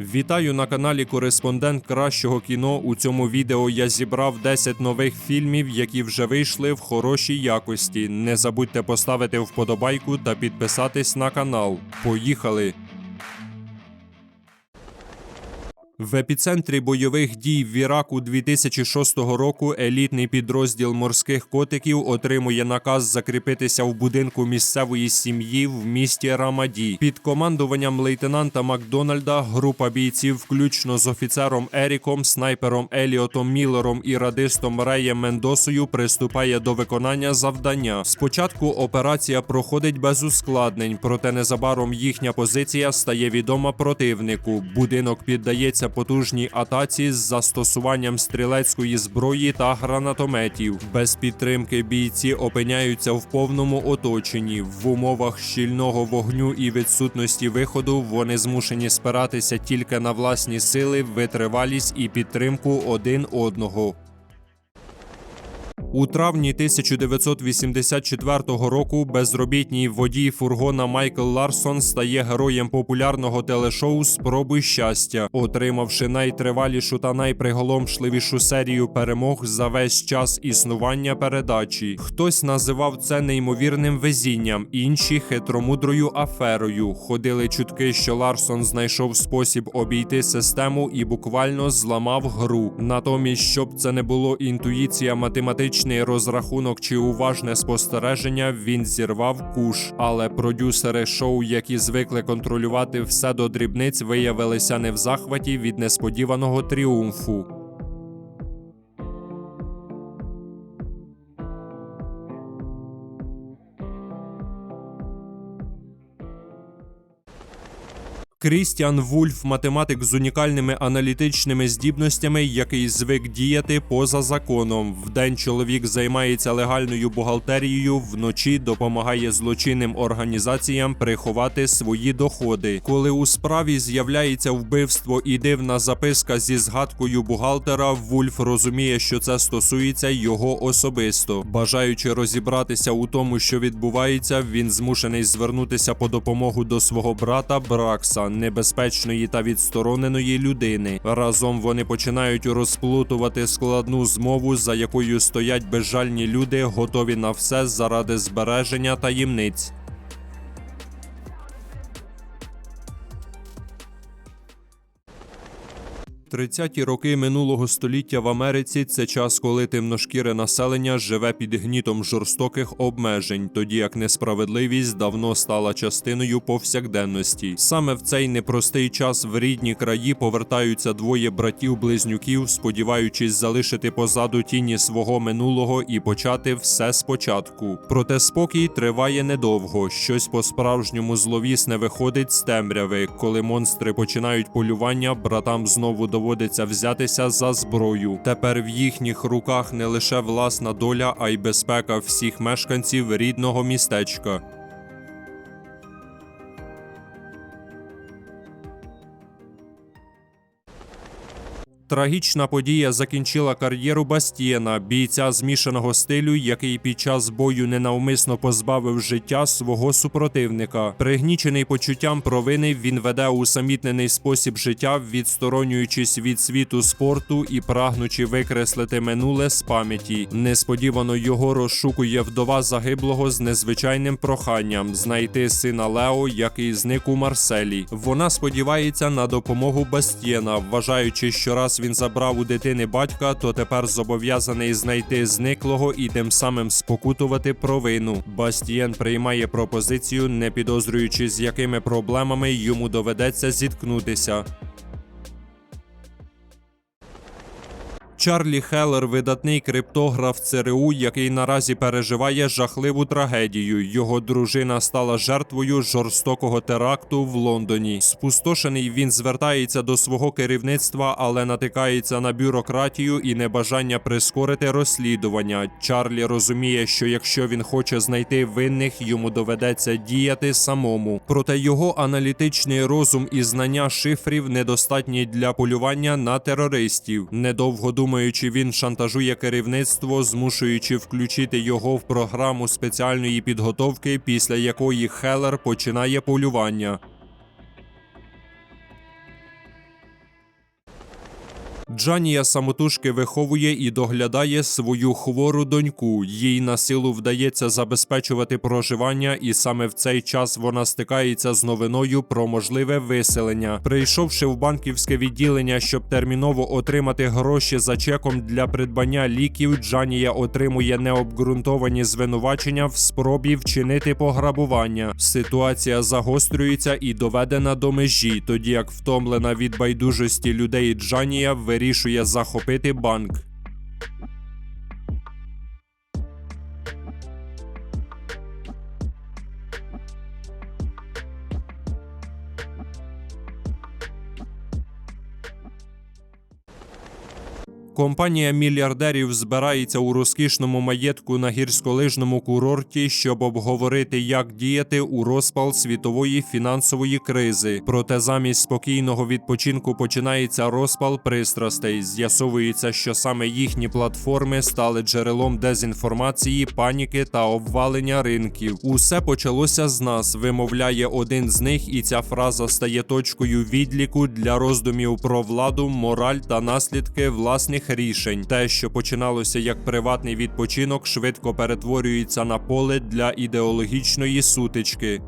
Вітаю на каналі Кореспондент кращого кіно. У цьому відео я зібрав 10 нових фільмів, які вже вийшли в хорошій якості. Не забудьте поставити вподобайку та підписатись на канал. Поїхали! В епіцентрі бойових дій в Іраку 2006 року елітний підрозділ морських котиків отримує наказ закріпитися в будинку місцевої сім'ї в місті Рамаді. Під командуванням лейтенанта Макдональда група бійців, включно з офіцером Еріком, снайпером Еліотом Міллером і радистом Реєм Мендосою, приступає до виконання завдання. Спочатку операція проходить без ускладнень, проте незабаром їхня позиція стає відома противнику. Будинок піддається потужній атаці з застосуванням стрілецької зброї та гранатометів. Без підтримки бійці опиняються в повному оточенні. В умовах щільного вогню і відсутності виходу вони змушені спиратися тільки на власні сили, витривалість і підтримку один одного. У травні 1984 року безробітній водій фургона Майкл Ларсон стає героєм популярного телешоу Спробуй щастя, отримавши найтривалішу та найприголомшливішу серію перемог за весь час існування передачі. Хтось називав це неймовірним везінням, інші хитромудрою аферою. Ходили чутки, що Ларсон знайшов спосіб обійти систему і буквально зламав гру. Натомість, щоб це не було інтуїція математичний розрахунок чи уважне спостереження, він зірвав куш. Але продюсери шоу, які звикли контролювати все до дрібниць, виявилися не в захваті від несподіваного тріумфу. Крістіан Вульф, математик з унікальними аналітичними здібностями, який звик діяти поза законом. Вдень чоловік займається легальною бухгалтерією, вночі допомагає злочинним організаціям приховати свої доходи. Коли у справі з'являється вбивство і дивна записка зі згадкою бухгалтера, Вульф розуміє, що це стосується його особисто. Бажаючи розібратися у тому, що відбувається, він змушений звернутися по допомогу до свого брата Бракса небезпечної та відстороненої людини. Разом вони починають розплутувати складну змову, за якою стоять безжальні люди, готові на все заради збереження таємниць. Тридцяті роки минулого століття в Америці це час, коли темношкіре населення живе під гнітом жорстоких обмежень, тоді як несправедливість давно стала частиною повсякденності. Саме в цей непростий час в рідні краї повертаються двоє братів-близнюків, сподіваючись залишити позаду тіні свого минулого і почати все спочатку. Проте спокій триває недовго. Щось по-справжньому зловісне виходить з темряви. Коли монстри починають полювання, братам знову доводиться взятися за зброю. Тепер в їхніх руках не лише власна доля, а й безпека всіх мешканців рідного містечка. Трагічна подія закінчила кар'єру Бастієна, бійця змішаного стилю, який під час бою ненавмисно позбавив життя свого супротивника. Пригнічений почуттям провини, він веде усамітнений спосіб життя, відсторонюючись від світу спорту і прагнучи викреслити минуле з пам'яті. Несподівано його розшукує вдова загиблого з незвичайним проханням знайти сина Лео, який зник у Марселі. Вона сподівається на допомогу Бастієна, вважаючи, що раз він забрав у дитини батька, то тепер зобов'язаний знайти зниклого і тим самим спокутувати провину. Бастієн приймає пропозицію, не підозрюючи, з якими проблемами йому доведеться зіткнутися. Чарлі Хеллер, видатний криптограф ЦРУ, який наразі переживає жахливу трагедію. Його дружина стала жертвою жорстокого теракту в Лондоні. Спустошений він звертається до свого керівництва, але натикається на бюрократію і небажання прискорити розслідування. Чарлі розуміє, що якщо він хоче знайти винних, йому доведеться діяти самому. Проте його аналітичний розум і знання шифрів недостатні для полювання на терористів. Недовго думаючи, він шантажує керівництво, змушуючи включити його в програму спеціальної підготовки, після якої Хеллер починає полювання. Джанія самотужки виховує і доглядає свою хвору доньку. Їй на силу вдається забезпечувати проживання, і саме в цей час вона стикається з новиною про можливе виселення. Прийшовши в банківське відділення, щоб терміново отримати гроші за чеком для придбання ліків, Джанія отримує необґрунтовані звинувачення в спробі вчинити пограбування. Ситуація загострюється і доведена до межі, тоді як втомлена від байдужості людей Джанія вирішує захопити банк. Компанія мільярдерів збирається у розкішному маєтку на гірськолижному курорті, щоб обговорити, як діяти у розпал світової фінансової кризи. Проте замість спокійного відпочинку починається розпал пристрастей. З'ясовується, що саме їхні платформи стали джерелом дезінформації, паніки та обвалення ринків. Усе почалося з нас, вимовляє один з них, і ця фраза стає точкою відліку для роздумів про владу, мораль та наслідки власних рішень. Те, що починалося як приватний відпочинок, швидко перетворюється на поле для ідеологічної сутички.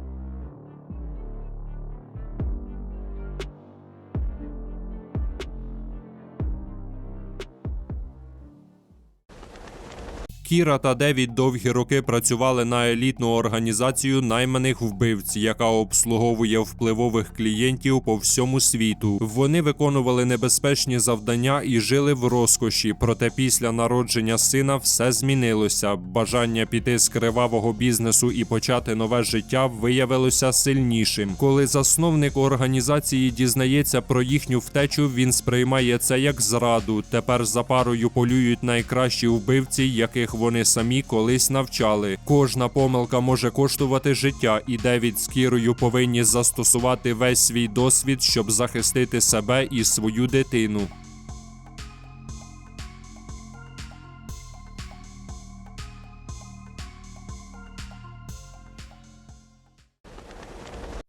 Кіра та Девід довгі роки працювали на елітну організацію найманих вбивць, яка обслуговує впливових клієнтів по всьому світу. Вони виконували небезпечні завдання і жили в розкоші. Проте після народження сина все змінилося. Бажання піти з кривавого бізнесу і почати нове життя виявилося сильнішим. Коли засновник організації дізнається про їхню втечу, він сприймає це як зраду. Тепер за парою полюють найкращі вбивці, яких вони самі колись навчали. Кожна помилка може коштувати життя, і Девід з Кірою повинні застосувати весь свій досвід, щоб захистити себе і свою дитину.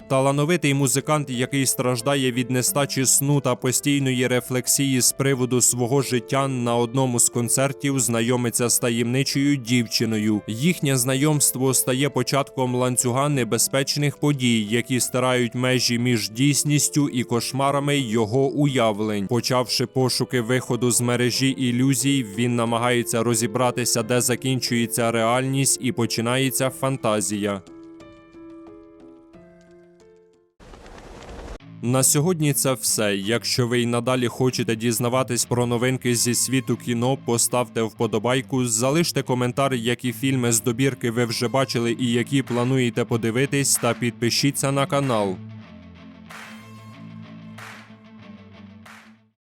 Талановитий музикант, який страждає від нестачі сну та постійної рефлексії з приводу свого життя на одному з концертів знайомиться з таємничою дівчиною. Їхнє знайомство стає початком ланцюга небезпечних подій, які стирають межі між дійсністю і кошмарами його уявлень. Почавши пошуки виходу з мережі ілюзій, він намагається розібратися, де закінчується реальність і починається фантазія. На сьогодні це все. Якщо ви й надалі хочете дізнаватись про новинки зі світу кіно, поставте вподобайку, залиште коментар, які фільми з добірки ви вже бачили і які плануєте подивитись, та підпишіться на канал.